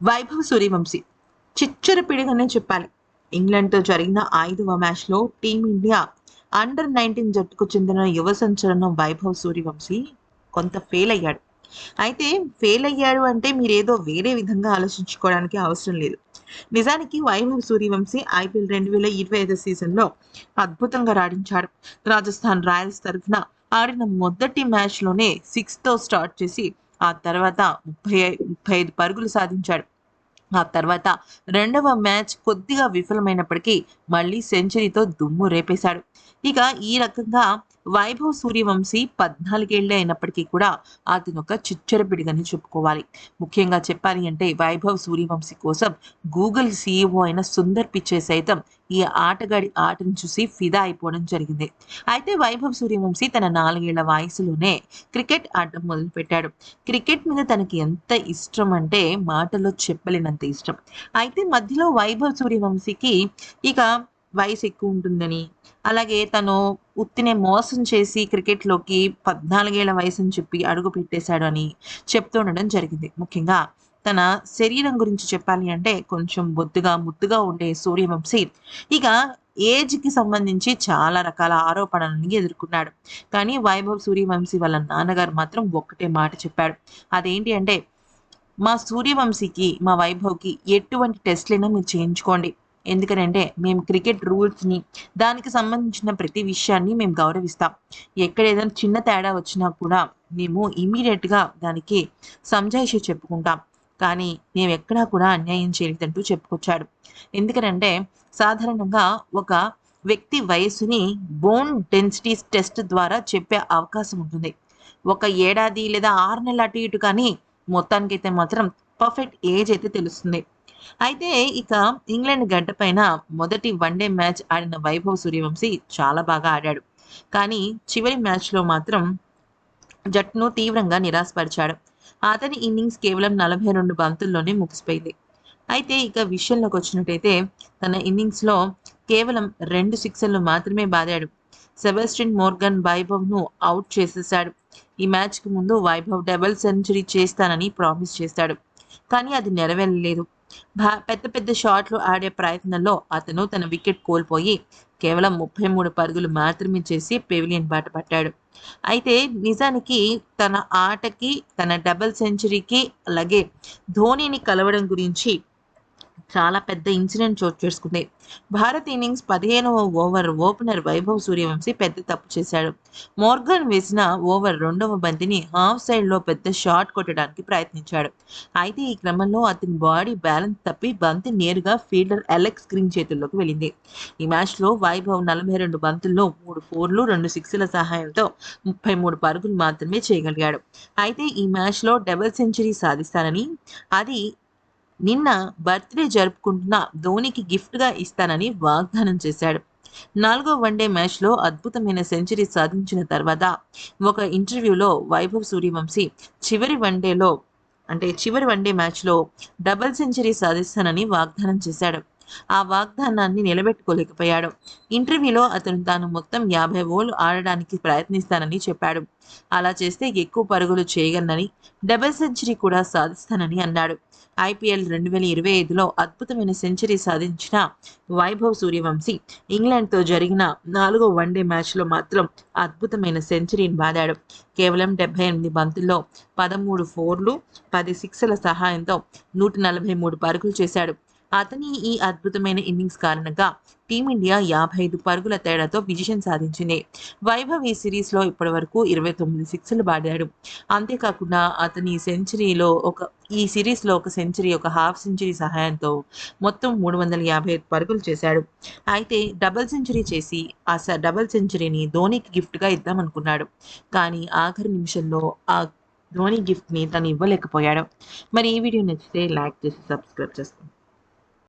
వైభవ్ సూర్యవంశీ. చిచ్చర పిడుగనే చెప్పాలి. ఇంగ్లాండ్తో జరిగిన ఐదవ మ్యాచ్లో టీమిండియా అండర్ నైన్టీన్ జట్టుకు చెందిన యువ సంచలనం వైభవ్ సూర్యవంశీ కొంత ఫెయిల్ అయ్యాడు అయితే ఫెయిల్ అయ్యాడు అంటే మీరేదో వేరే విధంగా ఆలోచించుకోవడానికి అవసరం లేదు. నిజానికి వైభవ్ సూర్యవంశీ ఐపీఎల్ రెండు వేల ఇరవై ఐదు సీజన్లో అద్భుతంగా రాణించాడు. రాజస్థాన్ రాయల్స్ తరఫున ఆడిన మొదటి మ్యాచ్లోనే సిక్స్తో స్టార్ట్ చేసి ఆ తర్వాత ముప్పై ముప్పై ఐదు పరుగులు సాధించాడు. ఆ తర్వాత రెండవ మ్యాచ్ కొద్దిగా విఫలమైనప్పటికీ మళ్ళీ సెంచరీతో దుమ్ము రేపేశాడు. ఇక ఈ రకంగా వైభవ్ సూర్యవంశీ పద్నాలుగేళ్ళే అయినప్పటికీ కూడా అతను ఒక చిచ్చరపిడిగని చెప్పుకోవాలి. ముఖ్యంగా చెప్పాలి అంటే వైభవ్ సూర్యవంశీ కోసం గూగుల్ సీఈఓ అయిన సుందర్ పిచ్చే సైతం ఈ ఆటగాడి ఆటను చూసి ఫిదా అయిపోవడం జరిగింది. అయితే వైభవ్ సూర్యవంశీ తన నాలుగేళ్ళ వయసులోనే క్రికెట్ ఆడటం మొదలుపెట్టాడు. క్రికెట్ మీద తనకి ఎంత ఇష్టం అంటే మాటల్లో చెప్పలేనంత ఇష్టం. అయితే మధ్యలో వైభవ్ సూర్యవంశీకి ఇక వయసు ఎక్కువ ఉంటుందని. అలాగే తను ఉత్తినే మోసం చేసి క్రికెట్లోకి పద్నాలుగేళ్ళ వయసు అని చెప్పి అడుగు పెట్టేశాడు అని చెప్తూ ఉండడం జరిగింది. ముఖ్యంగా తన శరీరం గురించి చెప్పాలి అంటే కొంచెం బొద్దుగా ముద్దుగా ఉండే సూర్యవంశీ ఇక ఏజ్కి సంబంధించి చాలా రకాల ఆరోపణలను ఎదుర్కొన్నాడు. కానీ వైభవ్ సూర్యవంశీ వాళ్ళ నాన్నగారు మాత్రం ఒక్కటే మాట చెప్పాడు. అదేంటి అంటే మా సూర్యవంశీకి మా వైభవ్కి ఎటువంటి టెస్ట్లైనా మీరు చేయించుకోండి. ఎందుకనంటే మేము క్రికెట్ రూల్స్ని దానికి సంబంధించిన ప్రతి విషయాన్ని మేము గౌరవిస్తాం. ఎక్కడ ఏదైనా చిన్న తేడా వచ్చినా కూడా మేము ఇమీడియట్గా దానికి సంజాయిషి చెప్పుకుంటాం. కానీ మేము ఎక్కడా కూడా అన్యాయం చేయలేదంటూ చెప్పుకొచ్చాడు. ఎందుకనంటే సాధారణంగా ఒక వ్యక్తి వయసుని బోన్ డెన్సిటీస్ టెస్ట్ ద్వారా చెప్పే అవకాశం ఉంటుంది. ఒక ఏడాది లేదా ఆరు నెలల అటు ఇటు కానీ మొత్తానికైతే మాత్రం పర్ఫెక్ట్ ఏజ్ అయితే తెలుస్తుంది. అయితే ఇక ఇంగ్లాండ్ గడ్డ పైన మొదటి వన్డే మ్యాచ్ ఆడిన వైభవ్ సూర్యవంశీ చాలా బాగా ఆడాడు. కానీ చివరి మ్యాచ్లో మాత్రం జట్టును తీవ్రంగా నిరాశపరిచాడు. అతని ఇన్నింగ్స్ కేవలం నలభై రెండు బంతుల్లోనే ముగిసిపోయింది. అయితే ఇక విషయంలోకి వచ్చినట్టయితే తన ఇన్నింగ్స్లో కేవలం రెండు సిక్సర్లు మాత్రమే బాదాడు. సెబాస్టిన్ మోర్గన్ వైభవ్ను అవుట్ చేసేశాడు. ఈ మ్యాచ్కి ముందు వైభవ్ డబుల్ సెంచరీ చేస్తానని ప్రామిస్ చేశాడు కానీ అది నెరవేరలేదు. పెద్ద పెద్ద షాట్లు ఆడే ప్రయత్నంలో అతను తన వికెట్ కోల్పోయి కేవలం ముప్పై మూడు పరుగులు మాత్రమే చేసి పెవిలియన్ బాట పట్టాడు. అయితే నిజానికి తన ఆటకి తన డబుల్ సెంచరీకి అలాగే ధోనిని కలవడం గురించి చాలా పెద్ద ఇన్సిడెంట్ చోటు చేసుకుంది. భారత్ ఇన్నింగ్స్ పదిహేనవ ఓవర్ ఓపెనర్ వైభవ్ సూర్యవంశీ పెద్ద తప్పు చేశాడు. మోర్గన్ వేసిన ఓవర్ రెండవ బంతిని హాఫ్ సైడ్లో పెద్ద షాట్ కొట్టడానికి ప్రయత్నించాడు. అయితే ఈ క్రమంలో అతని బాడీ బ్యాలెన్స్ తప్పి బంతి నేరుగా ఫీల్డర్ అలెక్స్ గ్రీన్ చేతుల్లోకి వెళ్ళింది. ఈ మ్యాచ్లో వైభవ్ నలభై రెండు బంతుల్లో మూడు ఫోర్లు రెండు సిక్స్ల సహాయంతో ముప్పై మూడు పరుగులు మాత్రమే చేయగలిగాడు. అయితే ఈ మ్యాచ్లో డబుల్ సెంచరీ సాధిస్తానని అది నిన్న బర్త్డే జరుపుకుంటున్న ధోనికి గిఫ్ట్గా ఇస్తానని వాగ్దానం చేశాడు. నాలుగో వన్డే మ్యాచ్లో అద్భుతమైన సెంచరీ సాధించిన తర్వాత ఒక ఇంటర్వ్యూలో వైభవ్ సూర్యవంశీ చివరి వన్డేలో అంటే చివరి వన్డే మ్యాచ్లో డబుల్ సెంచరీ సాధిస్తానని వాగ్దానం చేశాడు. ఆ వాగ్దానాన్ని నిలబెట్టుకోలేకపోయాడు. ఇంటర్వ్యూలో అతను తాను మొత్తం యాభై ఓవర్లు ఆడడానికి ప్రయత్నిస్తానని చెప్పాడు. అలా చేస్తే ఎక్కువ పరుగులు చేయగలనని డబుల్ సెంచరీ కూడా సాధిస్తానని అన్నాడు. ఐపీఎల్ రెండు వేల ఇరవై ఐదులో అద్భుతమైన సెంచరీ సాధించిన వైభవ్ సూర్యవంశీ ఇంగ్లాండ్తో జరిగిన నాలుగో వన్డే మ్యాచ్లో మాత్రం అద్భుతమైన సెంచరీని బాదాడు. కేవలం డెబ్బై ఎనిమిది బంతుల్లో పదమూడు ఫోర్లు పది సిక్స్ల సహాయంతో నూట నలభై మూడు పరుగులు చేశాడు. అతని ఈ అద్భుతమైన ఇన్నింగ్స్ కారణంగా టీమిండియా యాభై ఐదు పరుగుల తేడాతో విజయం సాధించింది. వైభవ్ ఈ సిరీస్లో ఇప్పటి వరకు ఇరవై తొమ్మిది సిక్స్లు బాడాడు. అంతేకాకుండా అతని సెంచరీలో ఒక ఈ సిరీస్లో ఒక సెంచరీ ఒక హాఫ్ సెంచరీ సహాయంతో మొత్తం మూడు వందల యాభై ఐదు పరుగులు చేశాడు. అయితే డబుల్ సెంచరీ చేసి ఆ డబుల్ సెంచరీని ధోనికి గిఫ్ట్గా ఇద్దామనుకున్నాడు. కానీ ఆఖరి నిమిషంలో ఆ ధోని గిఫ్ట్ని తను ఇవ్వలేకపోయాడు. మరి ఈ వీడియో నచ్చితే లైక్ చేసి సబ్స్క్రైబ్ చేసుకోండి.